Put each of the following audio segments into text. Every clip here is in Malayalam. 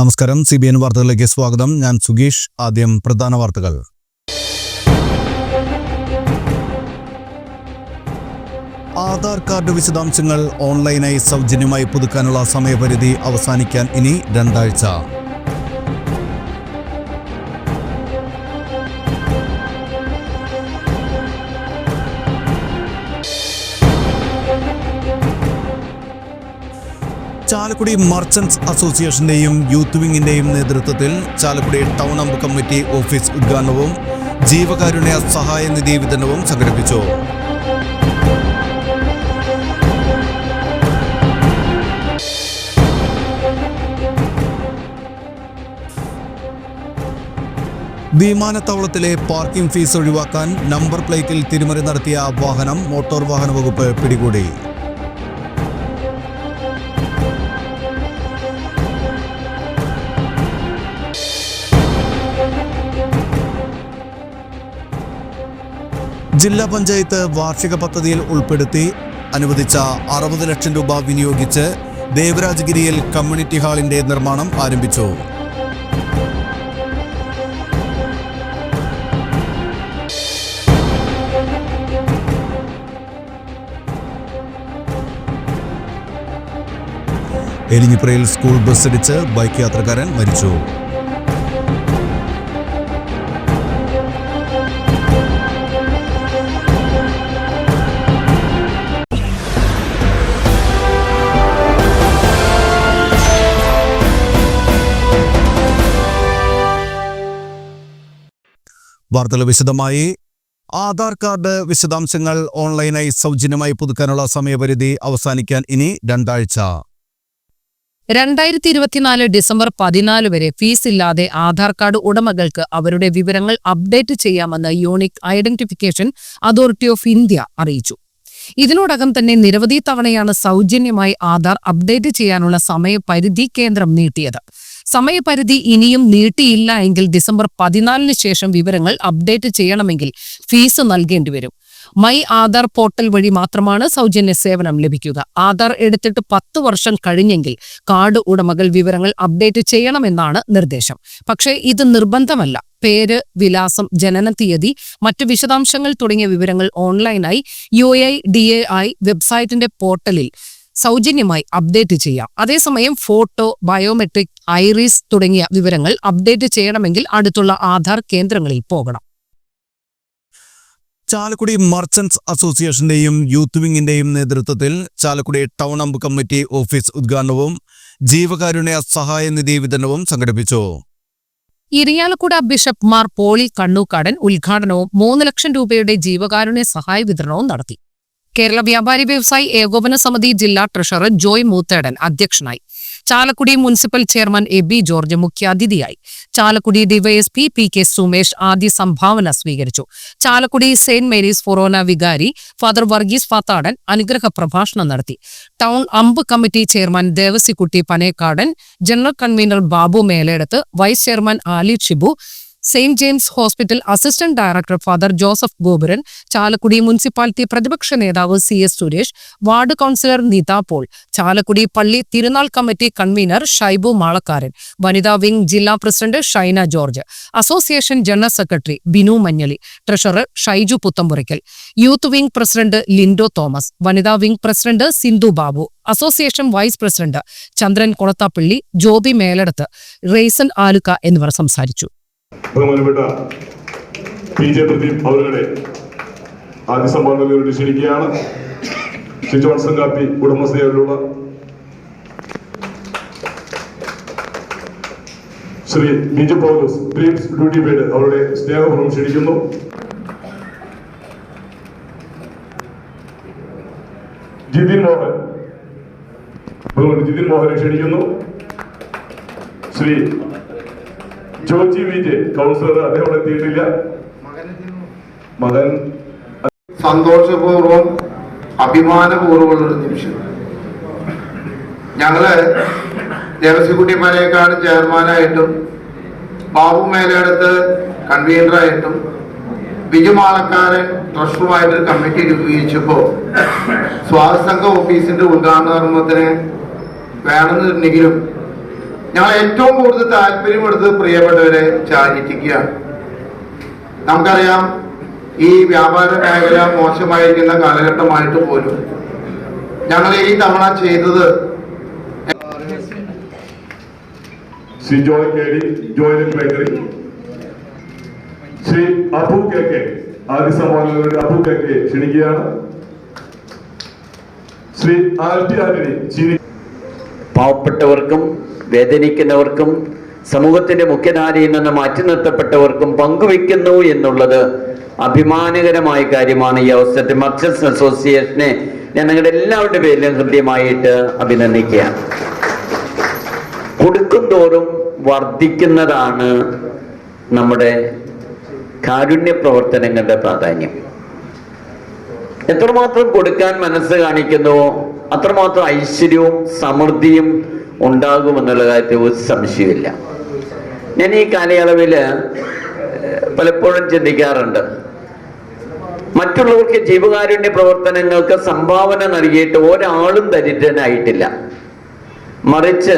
നമസ്കാരം. സി ബി എൻ വാർത്തകളിലേക്ക് സ്വാഗതം. ഞാൻ സുഗീഷ്. ആദ്യം പ്രധാന വാർത്തകൾ. ആധാർ കാർഡ് വിശദാംശങ്ങൾ ഓൺലൈനായി സൗജന്യമായി പുതുക്കാനുള്ള സമയപരിധി അവസാനിക്കാൻ ഇനി രണ്ടാഴ്ച. ചാലക്കുടി മർച്ചന്റ്സ് അസോസിയേഷന്റെയും യൂത്ത് വിങ്ങിന്റെയും നേതൃത്വത്തിൽ ചാലക്കുടി ടൗൺ അമ്പ് കമ്മിറ്റി ഓഫീസ് ഉദ്ഘാടനവും ജീവകാരുണ്യ സഹായ നിധി വിതരണവും സംഘടിപ്പിച്ചു. വിമാനത്താവളത്തിലെ പാർക്കിംഗ് ഫീസ് ഒഴിവാക്കാൻ നമ്പർ പ്ലേറ്റിൽ തിരിമറി നടത്തിയ വാഹനം മോട്ടോർ വാഹന വകുപ്പ് പിടികൂടി. ജില്ലാ പഞ്ചായത്ത് വാർഷിക പദ്ധതിയിൽ ഉൾപ്പെടുത്തി അനുവദിച്ച അറുപത് ലക്ഷം രൂപ വിനിയോഗിച്ച് ദേവരാജഗിരിയിൽ കമ്മ്യൂണിറ്റി ഹാളിന്റെ നിർമ്മാണം ആരംഭിച്ചു. എലിഞ്ഞിപ്പുറയിൽ സ്കൂൾ ബസ് ഇടിച്ച് ബൈക്ക് യാത്രക്കാരൻ മരിച്ചു. വാർത്തകൾ വിശദമായി. ആധാർ കാർഡ് വിശദാംശങ്ങൾ ഓൺലൈനായി സൗജന്യമായി പുതുക്കാനുള്ള സമയപരിധി അവസാനിക്കാൻ ഇനി രണ്ടാഴ്ച. രണ്ടായിരത്തി ഇരുപത്തിനാല് ഡിസംബർ പതിനാല് വരെ ഫീസ് ഇല്ലാതെ ആധാർ കാർഡ് ഉടമകൾക്ക് അവരുടെ വിവരങ്ങൾ അപ്ഡേറ്റ് ചെയ്യാമെന്ന് unique identification authority of India അറിയിച്ചു. ഇതിനോടകം തന്നെ നിരവധി തവണയാണ് സൗജന്യമായി ആധാർ അപ്ഡേറ്റ് ചെയ്യാനുള്ള സമയപരിധി കേന്ദ്രം നീട്ടിയത്. സമയപരിധി ഇനിയും നീട്ടിയില്ല എങ്കിൽ ഡിസംബർ പതിനാലിന് ശേഷം വിവരങ്ങൾ അപ്ഡേറ്റ് ചെയ്യണമെങ്കിൽ ഫീസ് നൽകേണ്ടി വരും. മൈ ആധാർ പോർട്ടൽ വഴി മാത്രമാണ് സൗജന്യ സേവനം ലഭിക്കുക. ആധാർ എടുത്തിട്ട് പത്ത് വർഷം കഴിഞ്ഞെങ്കിൽ കാർഡ് ഉടമകൾ വിവരങ്ങൾ അപ്ഡേറ്റ് ചെയ്യണമെന്നാണ് നിർദ്ദേശം. പക്ഷേ ഇത് നിർബന്ധമല്ല. പേര് വിലാസം ജനന തീയതി മറ്റ് വിശദാംശങ്ങൾ തുടങ്ങിയ വിവരങ്ങൾ ഓൺലൈനായി U I D A I വെബ്സൈറ്റിന്റെ പോർട്ടലിൽ സൗജന്യമായി അപ്ഡേറ്റ് ചെയ്യാം. അതേസമയം ഫോട്ടോ ബയോമെട്രിക് ഐറിസ് തുടങ്ങിയ വിവരങ്ങൾ അപ്ഡേറ്റ് ചെയ്യണമെങ്കിൽ അടുത്തുള്ള ആധാർ കേന്ദ്രങ്ങളിൽ പോകണം. ചാലക്കുടി മർച്ചന്റ്സ് അസോസിയേഷന്റെയും യൂത്ത് വിങ്ങിന്റെയും നേതൃത്വത്തിൽ ചാലക്കുടി ടൗൺ അമ്പ് കമ്മിറ്റി ഓഫീസ് ഉദ്ഘാടനവും ജീവകാരുണ്യ സഹായ നിധി വിതരണവും സംഘടിപ്പിച്ചു. ഇരിയാലക്കുട ബിഷപ്പ് മാർ പോളി കണ്ണൂക്കാടൻ ഉദ്ഘാടനവും മൂന്ന് ലക്ഷം രൂപയുടെ ജീവകാരുണ്യ സഹായ വിതരണവും നടത്തി. കേരള വ്യാപാരി വ്യവസായി ഏകോപന സമിതി ജില്ലാ ട്രഷറർ ജോയ് മൂത്തേടൻ അധ്യക്ഷനായി. Chalakudy municipal chairman A B George മുഖ്യാതിഥിയായി. Chalakudy DYSP P K Sumesh ആദ്യ സംഭാവന സ്വീകരിച്ചു. ചാലക്കുടി സെയിന്റ് മേരീസ് ഫൊറോന വികാരി ഫാദർ വർഗീസ് ഫാത്താടൻ അനുഗ്രഹ പ്രഭാഷണം നടത്തി. ടൗൺ അമ്പ് committee chairman Devasikutty Panekkadan general convener Babu Meledath vice chairman Ali Shibu saint James hospital assistant director father Joseph Gopuran Chalakudy municipality പ്രതിപക്ഷ നേതാവ് C S Suresh ward councillor Neetha Paul Chalakudy പള്ളി തിരുനാൾ കമ്മിറ്റി കൺവീനർ ഷൈബു മാളക്കാരൻ വനിതാ വിംഗ് ജില്ലാ president Shaina George association general secretary Binu Manjali treasurer Shaiju Puthampurackal youth wing president Lindo Thomas വനിതാ wing president Sindhu Babu association vice president Chandran Kolathappilly Joby Meladath Raisan Alukka എന്നിവർ സംസാരിച്ചു. ബഹുമാനപ്പെട്ട പി ജെ പ്രദീപ് അവരുടെ ആദ്യ സംഭാവനകളോട് ക്ഷണിക്കുകയാണ് ചിറ്റോൺസൺ കാപ്പി ഉടമസ്ഥതയിലുള്ള ശ്രീ ബിജു പൗലോസ് പ്രീംസ് ഡ്യൂട്ടി പേഡ് അവരുടെ സ്നേഹപൂർവം ക്ഷണിക്കുന്നു ജിതിൻ മോഹൻ ജിതിൻ മോഹനെ ക്ഷണിക്കുന്നു. Shri Joji V. J. Councillor അദ്ദേഹം എത്തിയിട്ടില്ല. മകൻ സന്തോഷപൂർവം അഭിമാനപൂർവമുള്ള ഒരു നിമിഷം. ഞങ്ങൾ ദേവസ്വക്കുട്ടി മലയേക്കാട് ചെയർമാനായിട്ടും ബാബു മേലടത്ത് കൺവീനറായിട്ടും ബിജു മാളക്കാരൻ ട്രഷറുമായിട്ടൊരു കമ്മിറ്റി രൂപീകരിച്ചപ്പോൾ സ്വാതസംഘ ഓഫീസിന്റെ ഉദ്ഘാടന കർമ്മത്തിന് വേണമെന്നുണ്ടെങ്കിലും ഞങ്ങൾ ഏറ്റവും കൂടുതൽ താല്പര്യമെടുത്ത് പ്രിയപ്പെട്ടവരെ ചാരിറ്റിക്കാണ് നമുക്കറിയാം ഈ വ്യാപാര മേഖല മോശമായിരിക്കുന്ന കാലഘട്ടമായിട്ട് പോലും ഞങ്ങൾ ഈ തവണ ചെയ്തത് Shri Joy K D join bakery. Shri Abu K K ആദ്യ സമ്മാനത്തിന് വേണ്ടി അബു കെ കെ ക്ഷണിക്കുകയാണ്. ശ്രീ ആൽറ്റി ആന്റണി പാവപ്പെട്ടവർക്കും വേദനിക്കുന്നവർക്കും സമൂഹത്തിന്റെ മുഖ്യധാരയിൽ നിന്ന് മാറ്റി നിർത്തപ്പെട്ടവർക്കും പങ്കുവെക്കുന്നു എന്നുള്ളത് അഭിമാനകരമായ കാര്യമാണ് ഈ അവസരത്തിൽ മർച്ചൻസ് അസോസിയേഷനെ ഞാൻ നിങ്ങളുടെ എല്ലാവരുടെ പേരിലും ഹൃദ്യമായിട്ട് അഭിനന്ദിക്കുകയാണ്. കൊടുക്കും തോറും വർദ്ധിക്കുന്നതാണ് നമ്മുടെ കാരുണ്യ പ്രവർത്തനങ്ങളുടെ പ്രാധാന്യം. എത്രമാത്രം കൊടുക്കാൻ മനസ്സ് കാണിക്കുന്നുവോ അത്രമാത്രം ഐശ്വര്യവും സമൃദ്ധിയും ഉണ്ടാകുമെന്നുള്ള കാര്യത്തിൽ ഒരു സംശയമില്ല ഞാൻ ഈ കാലയളവിൽ പലപ്പോഴും ചിന്തിക്കാറുണ്ട്. മറ്റുള്ളവർക്ക് ജീവകാരുണ്യ പ്രവർത്തനങ്ങൾക്ക് സംഭാവന നൽകിയിട്ട് ഒരാളും ദരിദ്രനായിട്ടില്ല. മറിച്ച്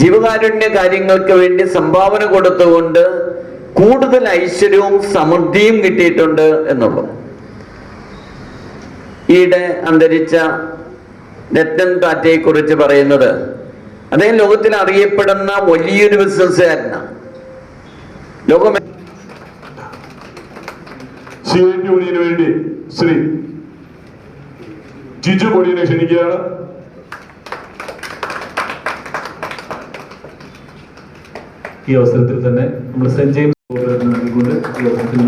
ജീവകാരുണ്യ കാര്യങ്ങൾക്ക് വേണ്ടി സംഭാവന കൊടുത്തുകൊണ്ട് കൂടുതൽ ഐശ്വര്യവും സമൃദ്ധിയും കിട്ടിയിട്ടുണ്ട് എന്നുള്ളൂ. ഈയിടെ അന്തരിച്ച രത്തൻ ടാറ്റയെ കുറിച്ച് പറയുന്നത് അദ്ദേഹം ലോകത്തിൽ അറിയപ്പെടുന്ന വലിയൊരു ബിസിനസ്സുകാരനാണ് ലോകം വേണ്ടി ശ്രീ ജിജു കൊടിയനെ ക്ഷണിക്കുകയാണ്. ഈ അവസരത്തിൽ തന്നെ നമ്മൾ സെന്റ് ജെയിംസ് നൽകിക്കൊണ്ട് ഈ അവസരത്തിൽ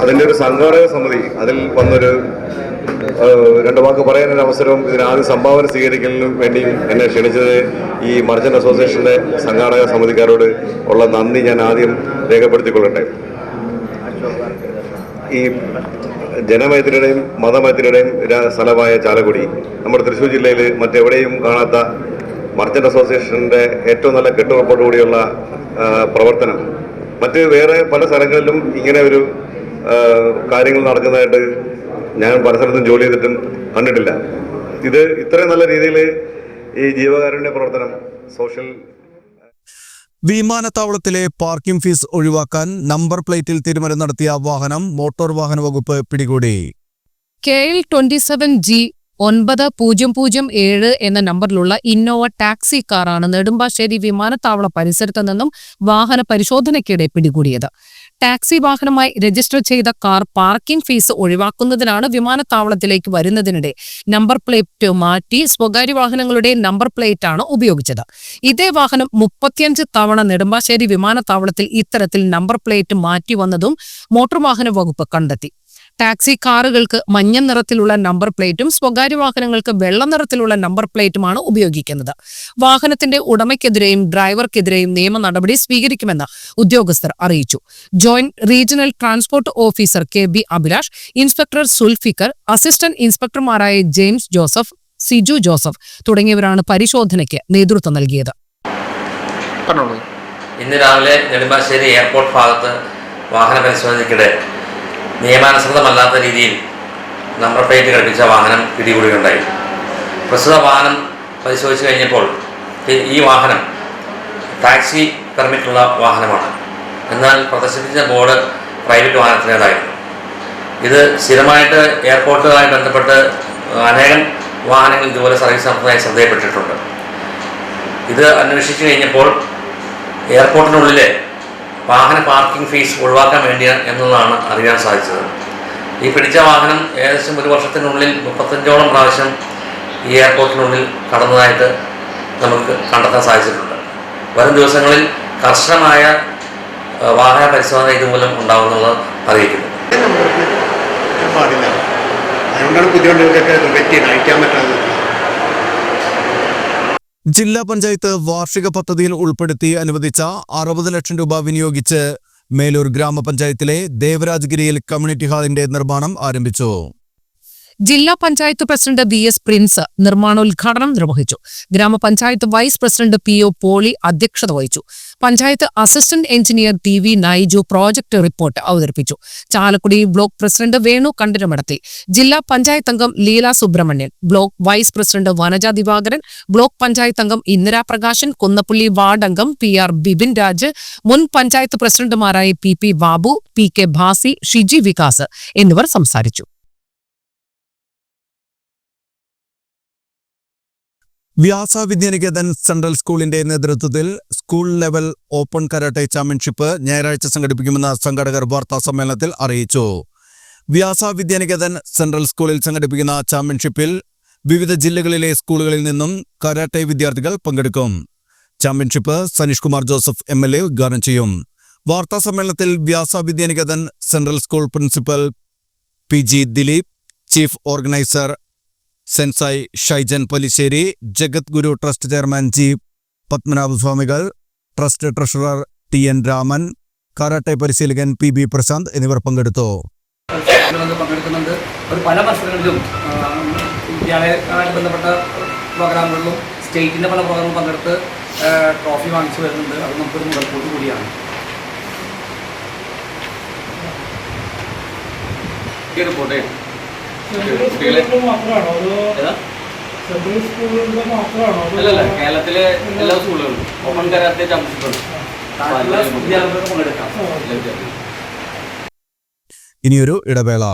അതിന്റെ ഒരു സംഘാടക സമിതി അതിൽ വന്നൊരു രണ്ട് വാക്ക് പറയാനൊരു അവസരവും ഇതിന് ആദ്യം സംഭാവന സ്വീകരിക്കലിനും വേണ്ടി എന്നെ ക്ഷണിച്ചത് ഈ മർജൻ അസോസിയേഷന്റെ സംഘാടക സമിതിക്കാരോട് ഉള്ള നന്ദി ഞാൻ ആദ്യം രേഖപ്പെടുത്തിക്കൊള്ളട്ടെ. ഈ ജനമൈത്രിയുടെയും മതമൈത്രിയുടെയും സ്ഥലമായ ചാലക്കുടി നമ്മുടെ തൃശ്ശൂർ ജില്ലയിൽ മറ്റെവിടെയും കാണാത്ത മർജൻ അസോസിയേഷന്റെ ഏറ്റവും നല്ല കെട്ടുറപ്പോടുകൂടിയുള്ള പ്രവർത്തനം. മറ്റ് വേറെ പല സ്ഥലങ്ങളിലും ഇങ്ങനെ ഒരു കാര്യങ്ങൾ നടക്കുന്നതായിട്ട് ഞാൻ പല സ്ഥലത്തും ജോലി ചെയ്തിട്ടും കണ്ടിട്ടില്ല. ഇത് ഇത്രയും നല്ല രീതിയിൽ ഈ ജീവകാരുണ്യ പ്രവർത്തനം സോഷ്യൽ വിമാനത്താവളത്തിലെ പാർക്കിംഗ് ഫീസ് ഒഴിവാക്കാൻ നമ്പർ പ്ലേറ്റിൽ തീരുമാനം നടത്തിയ വാഹനം മോട്ടോർ വാഹന വകുപ്പ് പിടികൂടി. K L twenty seven G ഒൻപത് പൂജ്യം പൂജ്യം ഏഴ് എന്ന നമ്പറിലുള്ള ഇന്നോവ ടാക്സി കാറാണ് നെടുമ്പാശ്ശേരി വിമാനത്താവള പരിസരത്ത് നിന്നും വാഹന പരിശോധനയ്ക്കിടെ പിടികൂടിയത്. ടാക്സി വാഹനമായി രജിസ്റ്റർ ചെയ്ത കാർ പാർക്കിംഗ് ഫീസ് ഒഴിവാക്കുന്നതിനാണ് വിമാനത്താവളത്തിലേക്ക് വരുന്നതിനിടെ നമ്പർ പ്ലേറ്റ് മാറ്റി സ്വകാര്യ വാഹനങ്ങളുടെ നമ്പർ പ്ലേറ്റ് ആണ് ഉപയോഗിച്ചത്. ഇതേ വാഹനം മുപ്പത്തിയഞ്ച് തവണ നെടുമ്പാശ്ശേരി വിമാനത്താവളത്തിൽ ഇത്തരത്തിൽ നമ്പർ പ്ലേറ്റ് മാറ്റി വന്നതും മോട്ടോർ വാഹന വകുപ്പ് കണ്ടെത്തി. ടാക്സി കാറുകൾക്ക് മഞ്ഞ നിറത്തിലുള്ള നമ്പർ പ്ലേറ്റും സ്വകാര്യ വാഹനങ്ങൾക്ക് വെള്ള നിറത്തിലുള്ള നമ്പർ പ്ലേറ്റുമാണ് ഉപയോഗിക്കുന്നത്. വാഹനത്തിന്റെ ഉടമയ്ക്കെതിരെയും ഡ്രൈവർക്കെതിരെയും നിയമ നടപടി സ്വീകരിക്കുമെന്ന് ഉദ്യോഗസ്ഥർ അറിയിച്ചു. Joint regional transport officer K B Abhilash inspector Sulfikar assistant ഇൻസ്പെക്ടർമാരായ James Joseph Siju Joseph തുടങ്ങിയവരാണ് പരിശോധനയ്ക്ക് നേതൃത്വം നൽകിയത്. ഇന്ന് രാവിലെ നെടുമ്പാശ്ശേരി എയർപോർട്ട് ഭാഗത്ത് വാഹന പരിശോധനയ്ക്കിടെ നിയമാനുസൃതമല്ലാത്ത രീതിയിൽ നമ്പർ പ്ലേറ്റ് ഘടിപ്പിച്ച വാഹനം പിടികൂടുകയുണ്ടായി. പ്രസ്തുത വാഹനം പരിശോധിച്ച് കഴിഞ്ഞപ്പോൾ ഈ- വാഹനം ടാക്സി പെർമിറ്റുള്ള വാഹനമാണ്. എന്നാൽ പ്രദർശിപ്പിച്ച ബോർഡ് പ്രൈവറ്റ് വാഹനത്തിന്റെതായിരുന്നു. ഇത് സ്ഥിരമായിട്ട് എയർപോർട്ടുമായി ബന്ധപ്പെട്ട് അനേകം വാഹനങ്ങൾ ഇതുപോലെ സർവീസ് നടത്തുന്നതായി ശ്രദ്ധയപ്പെട്ടിട്ടുണ്ട് ഇത് അന്വേഷിച്ചു കഴിഞ്ഞപ്പോൾ എയർപോർട്ടിനുള്ളിലെ വാഹന പാർക്കിംഗ് ഫീസ് ഒഴിവാക്കാൻ വേണ്ടി എന്നുള്ളതാണ് അറിയാൻ സാധിച്ചത്. ഈ പിടിച്ച വാഹനം ഏകദേശം ഒരു വർഷത്തിനുള്ളിൽ മുപ്പത്തഞ്ചോളം പ്രാവശ്യം ഈ എയർപോർട്ടിനുള്ളിൽ കടന്നതായിട്ട് നമുക്ക് കണ്ടെത്താൻ സാധിച്ചിട്ടുണ്ട്. വരും ദിവസങ്ങളിൽ കർശനമായ വാഹന പരിശോധന ഇതുമൂലം ഉണ്ടാവുമെന്നുള്ളത് അറിയിക്കുന്നു. പാടില്ല അതുകൊണ്ടാണ് പുതിയ വണ്ടികൾക്കൊക്കെ ഇത് പറ്റിയത് അയക്കാൻ പറ്റാത്തത്. ജില്ലാ പഞ്ചായത്ത് വാർഷിക പദ്ധതിയിൽ ഉൾപ്പെടുത്തി അനുവദിച്ച അറുപത് ലക്ഷം രൂപ വിനിയോഗിച്ച് മേലൂർ ഗ്രാമപഞ്ചായത്തിലെ ദേവരാജ്ഗിരിയിൽ കമ്മ്യൂണിറ്റി ഹാളിന്റെ നിർമ്മാണം ആരംഭിച്ചു. ജില്ലാ panchayat president B S Prince നിർമ്മാണോദ്ഘാടനം നിർവഹിച്ചു. ഗ്രാമപഞ്ചായത്ത് vice president P O Poly അധ്യക്ഷത വഹിച്ചു. Panchayat assistant engineer T V Naiju project report അവതരിപ്പിച്ചു. ചാലക്കുടി ബ്ലോക്ക് പ്രസിഡന്റ് വേണു കണ്ടിരമടത്തി ജില്ലാ പഞ്ചായത്ത് അംഗം Leela Subramanian. Block vice president Vanaja Divakaran. Block panchayat അംഗം ഇന്ദിരാ പ്രകാശൻ. കുന്നപ്പള്ളി വാർഡ് അംഗം പി ആർ ബിപിൻ രാജ്. മുൻ പഞ്ചായത്ത് പ്രസിഡന്റുമാരായ P P Babu P K Bhasi Shiji Vikas എന്നിവർ സംസാരിച്ചു. വ്യാസ വിദ്യാനികേതൻ സെൻട്രൽ സ്കൂളിന്റെ നേതൃത്വത്തിൽ school level open karate championship ഞായറാഴ്ച സംഘടിപ്പിക്കുമെന്ന് സംഘടകർ വാർത്താ സമ്മേളനത്തിൽ അറിയിച്ചു. വ്യാസ വിദ്യാനികേതൻ സെൻട്രൽ സ്കൂളിൽ സംഘടിപ്പിക്കുന്ന ചാമ്പ്യൻഷിപ്പിൽ വിവിധ ജില്ലകളിലെ സ്കൂളുകളിൽ നിന്നും കരാട്ടെ വിദ്യാർത്ഥികൾ പങ്കെടുക്കും. Championship Saneesh Kumar Joseph M L A ഉദ്ഘാടനം ചെയ്യും. വാർത്താ സമ്മേളനത്തിൽ Vyasa Vidyaniketan central school principal P G Dileep chief organiser sensei Shaijan Polissery Jagath Guru trust chairman G പത്മനാഭസ്വാമികൾ trust treasurer T N Raman karate പരിശീലകൻ പി ബി പ്രശാന്ത് എന്നിവർ പങ്കെടുത്തു. പല മത്സരങ്ങളിലും വിദ്യാലയവുമായി ബന്ധപ്പെട്ട പ്രോഗ്രാമുകളിലും സ്റ്റേറ്റിന്റെ പല പ്രോഗ്രാമും പങ്കെടുത്ത് ട്രോഫി വാങ്ങിച്ചു വരുന്നുണ്ട്. അത് നമുക്കൊരു മുതൽക്കൂട്ട് കൂടിയാണ്. അല്ലല്ല കേരളത്തിലെ എല്ലാ സ്കൂളുകളും ഓപ്പൺ കരാത്തെ ഇനിയൊരു ഇടവേള.